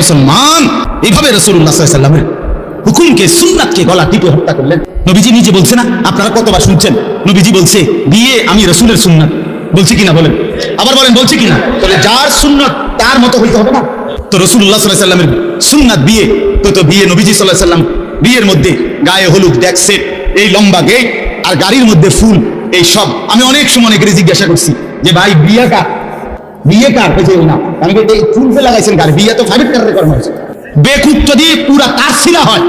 মুসলমান, এইভাবে রসুল্লাহ হুকুমকে, সুন্নাতকে গলা টিপে হত্যা করলেন। নবীজি নিজে বলছে না, আপনারা কতবার শুনছেন? নবীজি বলছে, বিয়ে আমি রসুলের সুন্নাত। বলছি কিনা বলেন? আবার বলেন, বলছি কিনা? তাহলে যার সুন্নাত, তার মতো হইতে হবে না। তো রসুল্লাহ সাল্লাহ সাল্লামের সুন্নাত বিয়ে, তো তো বিয়ে নবীজি সাল্লাহ সাল্লাম বিয়ের মধ্যে গায়ে হলুদ সেট এই লম্বা গেট আর গাড়ির মধ্যে ফুল, এই সব। আমি অনেক সময় অনেকের জিজ্ঞাসা করছি যে, ভাই বিয়ে কার বিয়ে কার হয়েছে না? আমি এই ফে লাগাইছেন কার? বিয়ে তো প্রাইভেট কারে করানো হয়েছে। বেকুব যদি পুরা তার সিরা হয়।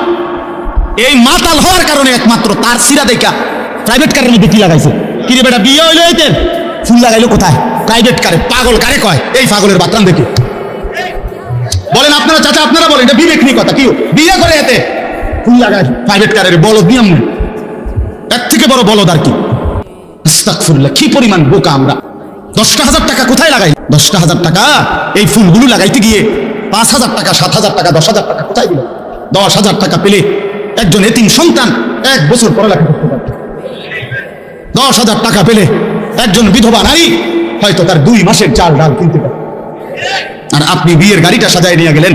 এই মাতাল হওয়ার কারণে একমাত্র তার সিরা দেখা প্রাইভেট কারের মধ্যে কি লাগাইছে? কি রে বেটা, বিয়ে হইল এতে ফুল লাগাইলো কোথায়? প্রাইভেট কারে। পাগল কারে কয়? এই পাগলের বাতরান দেখে। বলেন আপনারা, চাচা, আপনারা বলেন, এটা বিবেক নিয়ে কথা, কি? বিয়ে করে এতে? ফুল লাগায় প্রাইভেট কারের বলদ নিয়ম নেই। থেকে বড় বলদ আর কি। কি পরিমাণ বোকা আমরা। দশটা হাজার টাকা কোথায় লাগাই দশটা হাজার টাকা এই ফুলগুলো লাগাইতে গিয়ে পাঁচ হাজার টাকা, সাত হাজার টাকা, দশ হাজার টাকা কোথায় দিল? দশ হাজার টাকা পেলে একজন এতিম সন্তান এক বছর পড়ালেখা করতে পারবে। দশ হাজার টাকা পেলে একজন বিধবা নারী হয়তো তার দুই মাসের চাল ডাল কিনতে পারে আর আপনি বিয়ের গাড়িটা সাজায় নিয়ে গেলেন।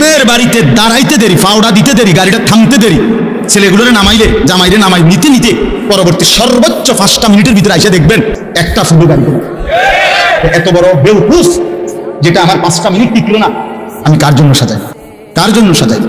মেয়ের বাড়িতে দাঁড়াইতে দেরি ফাওড়া দিতে দেরি, গাড়িটা থামতে দেরি। ছেলেগুলোরে নামাইলে, জামাইরে নামাই, নিতে নিতে পরবর্তী সর্বোচ্চ পাঁচটা মিনিটের ভিতরে এসে দেখবেন একটা শুধু গাড়ি এত বড় বেউকুফ যেটা আমার পাঁচটা মিনিট টিকলো না, আমি কার জন্য সাজাই? কার জন্য সাজাই?